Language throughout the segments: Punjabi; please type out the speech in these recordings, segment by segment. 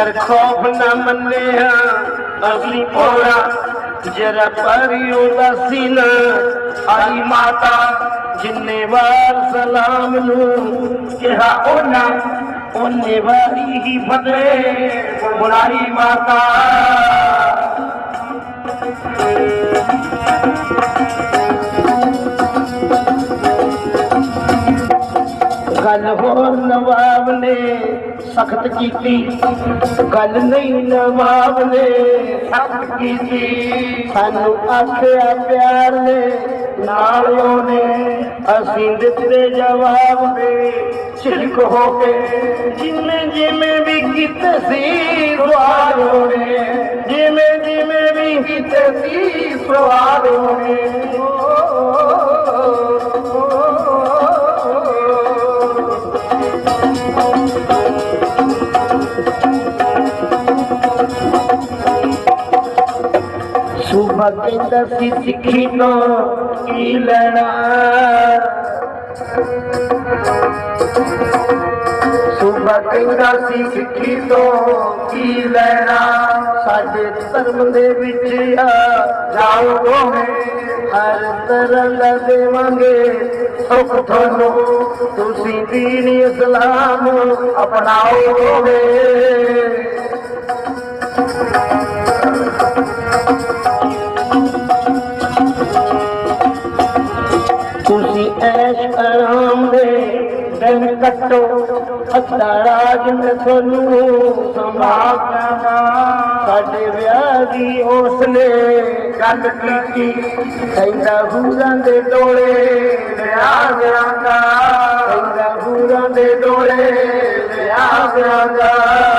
ਡਰ ਖੌਫ ਨਾ ਮੰਨਿਆ। ਅਗਲੀ ਪੋੜਾ ਜਰਾ ਪਰੀ ਉਦਾਸੀ ਆਈ ਮਾਤਾ ਜਿੰਨੇ ਵਾਰ ਸਲਾਮ ਨੂੰ ਕਿਹਾ ਉਹਨਾਂ, ਉਹਨੇ ਵਾਰੀ ਹੀ ਬਦਲੇ। ਬੁਲਾਈ ਮਾਤਾ। ਗੱਲ ਹੋਰ ਨਵਾਬ ਨੇ ਸਖਤ ਕੀਤੀ ਗੱਲ ਨਹੀਂ ਨਵਾਬ ਨੇ ਸਖਤ ਕੀਤੀ ਸਾਨੂੰ ਆਖਿਆ ਪਿਆਰ ਨੇ ਨਾਲ ਉਹਨੇ ਅਸੀਂ ਦਿੱਤੇ ਜਵਾਬ ਦੇ ਛਿੜਕ ਹੋ ਕੇ ਜਿਵੇਂ ਜਿਵੇਂ ਵੀ ਕੀਤੇ ਸੀ ਸਵਾਰੋ ਨੇ ਜਿਵੇਂ ਜਿਵੇਂ ਵੀ ਕੀਤੇ ਸੀ ਸਵਾਰੋ ਨੇ ਸੁਭਾ ਕਹਿੰਦਾ ਸੀ ਸਿੱਖੀ ਤੋਂ ਕੀ ਲੈਣਾ? ਸੁਭਾ ਕਹਿੰਦਾ ਸੀ ਸਿੱਖੀ ਤੋਂ ਕੀ ਲੈਣਾ? ਸਾਡੇ ਧਰਮ ਦੇ ਵਿੱਚ ਆ, ਜਾਓ ਦੋਵੇਂ। ਹਰ ਤਰ੍ਹਾਂ ਦੇਵਾਂਗੇ ਸੁਖ ਤੁਹਾਨੂੰ। ਤੁਸੀਂ ਦੀਨ ਇਸਲਾਮ ਅਪਣਾਓ ਦਿਨ ਕੱਟੋ ਅੱਧਾ ਰਾਜ ਮੈਂ ਤੁਹਾਨੂੰ ਸੰਭਾਲਾਂਗਾ ਸਾਡੇ ਵਿਆਹ ਦੀ ਉਸ ਨੇ ਗੱਲ ਕੀਤੀ ਕਹਿੰਦਾ ਹੂਰਾਂ ਦੇ ਡੋਲੇ ਵਿਆਹ ਦਿਆਂਗਾ ਕਹਿੰਦਾ ਹੂਰਾਂ ਦੇ ਡੋਲੇ ਵਿਆਹ ਦਿਆਂਗਾ ਦਾਦੀ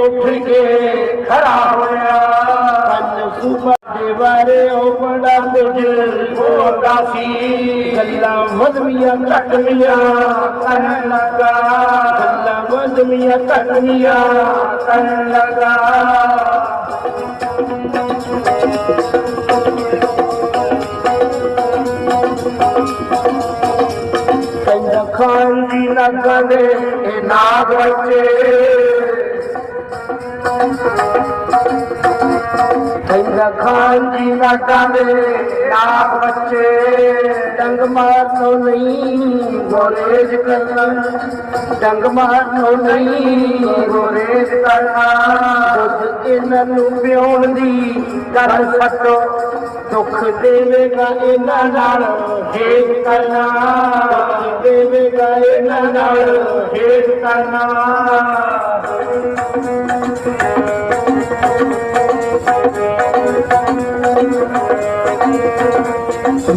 उठ के खड़ा होया। सुबह के बारे ओपड़ा कुछ होता सी गल्ला मदमिया तकनिया तन लगा। गल्ला मदमिया तकनिया तन लगा। खान जी लगा दे नाग बच्चे। खाल जींग ਕਰਨਾ तो ਇਹਨਾਂ ਨੂੰ ਪਿਉਂਦੀ ਕਰ करण ਦੁੱਖ ਦੇਵੇਗਾ ਇਹਨਾਂ दुख दे ਕਰਨਾ ਦੁੱਖ ਦੇਵੇਗਾ ਇਹਨਾਂ ਨਾਲ हेठ ਕਰਨਾ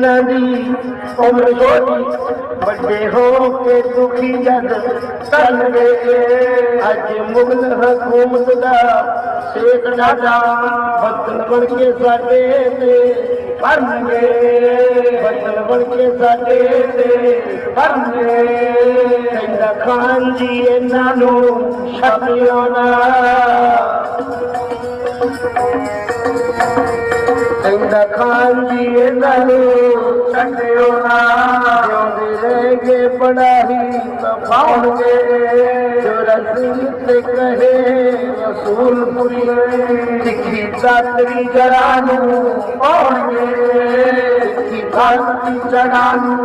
ਜੀ ਇਹਨਾਂ ਦੀ ਉਮਰ ਛੋਟੀ ਵੱਡੇ ਹੋ ਕੇ ਦੁਖੀ ਜਦ ਚੱਲ ਗਏ ਅੱਜ ਮੁਗਲ ਹਕੂਮਤ ਦਾ ਸ਼ੇਖ ਨਾਡਾ ਬੱਦਲ ਬਣ ਕੇ ਸਾਡੇ ਤੇ ਭਰਨਗੇ ਬੱਦਲ ਬਣ ਕੇ ਸਾਡੇ ਤੇ ਭਰਨਗੇ ਕਹਿੰਦਾ ਖਾਨ ਜੀ ਇਹਨਾਂ ਨੂੰ ਛੱਡਿਓ खालो चढ़ियो गे पढ़ाई रसीद कहूल पुरी तिखी चात्री चराणू गे चिखी थ्री चढ़ाणू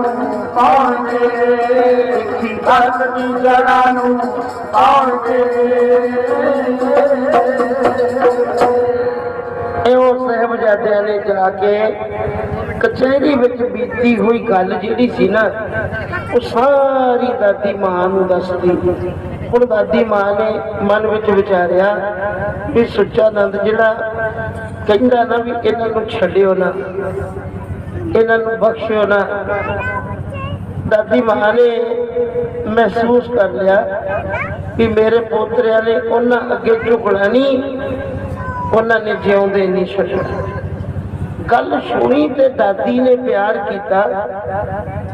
चिखी धात्री चराणू ਸਾਹਿਬਜ਼ਾਦਿਆਂ ਨੇ ਜਾ ਕੇ ਕਚਹਿਰੀ ਵਿੱਚ ਬੀਤੀ ਹੋਈ ਗੱਲ ਜਿਹੜੀ ਸੀ ਨਾ, ਉਹ ਸਾਰੀ ਦਾਦੀ ਮਾਂ ਨੂੰ ਦੱਸਦੀ। ਹੁਣ ਦਾਦੀ ਮਾਂ ਨੇ ਮਨ ਵਿੱਚ ਵਿਚਾਰਿਆ ਵੀ ਸੁੱਚਾ ਨੰਦ ਜਿਹੜਾ ਕਹਿੰਦਾ ਨਾ ਵੀ ਇਹਨਾਂ ਨੂੰ ਛੱਡਿਓ ਨਾ, ਇਹਨਾਂ ਨੂੰ ਬਖਸ਼ਿਓ ਨਾ। ਦਾਦੀ ਮਾਂ ਨੇ ਮਹਿਸੂਸ ਕਰ ਲਿਆ ਵੀ ਮੇਰੇ ਪੋਤਰਿਆਂ ਨੇ ਉਹਨਾਂ ਅੱਗੇ ਝੁਕਣਾ ਨਹੀਂ ਉਹਨਾਂ ਨੇ ਜਿਉਂਦੇ ਨਹੀਂ ਛੱਡਣਾ ਗੱਲ ਸੁਣੀ ਤੇ ਦਾਦੀ ਨੇ ਪਿਆਰ ਕੀਤਾ।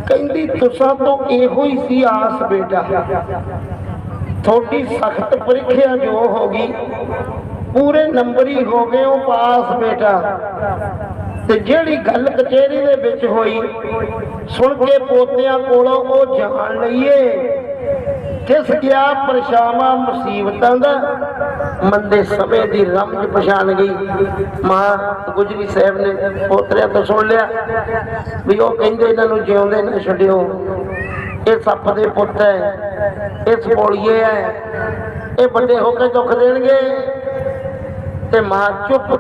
ਕਹਿੰਦੀ, ਤੁਸਾਂ ਤੋਂ ਇਹੋ ਹੀ ਸੀ ਆਸ ਬੇਟਾ। ਤੁਹਾਡੀ ਸਖਤ ਪ੍ਰੀਖਿਆ ਜੋ ਹੋ ਗਈ, ਪੂਰੇ ਨੰਬਰ ਹੀ ਹੋ ਗਏ ਉਹ ਪਾਸ ਬੇਟਾ। ਤੇ ਜਿਹੜੀ ਗੱਲ ਕਚਹਿਰੀ ਦੇ ਵਿੱਚ ਹੋਈ, ਸੁਣ ਕੇ ਪੋਤਿਆਂ ਕੋਲੋਂ ਉਹ ਜਾਣ ਲਈਏ। ਕਿਸ ਗਿਆ ਪਰਛਾਵਾਂ ਮੁਸੀਬਤਾਂ ਦਾ? ਮੰਦੇ ਸਮੇਂ ਦੀ ਰਮਜ ਪਛਾਣ ਗਈ। ਮਾਂ ਗੁਜਰੀ ਸਾਹਿਬ ਨੇ ਪੋਤਰਿਆਂ ਤੋਂ ਸੁਣ ਲਿਆ ਵੀ ਉਹ ਕਹਿੰਦੇ ਇਹਨਾਂ ਨੂੰ ਜਿਉਂਦੇ ਨਾ ਛੱਡਿਓ। ਇਹ ਸੱਪ ਦੇ ਪੁੱਤ ਹੈ, ਇਹ ਸਪੋਲੀਏ ਹੈ, ਇਹ ਵੱਡੇ ਹੋ ਕੇ ਦੁੱਖ ਦੇਣਗੇ। ਤੇ ਮਾਂ ਚੁੱਪ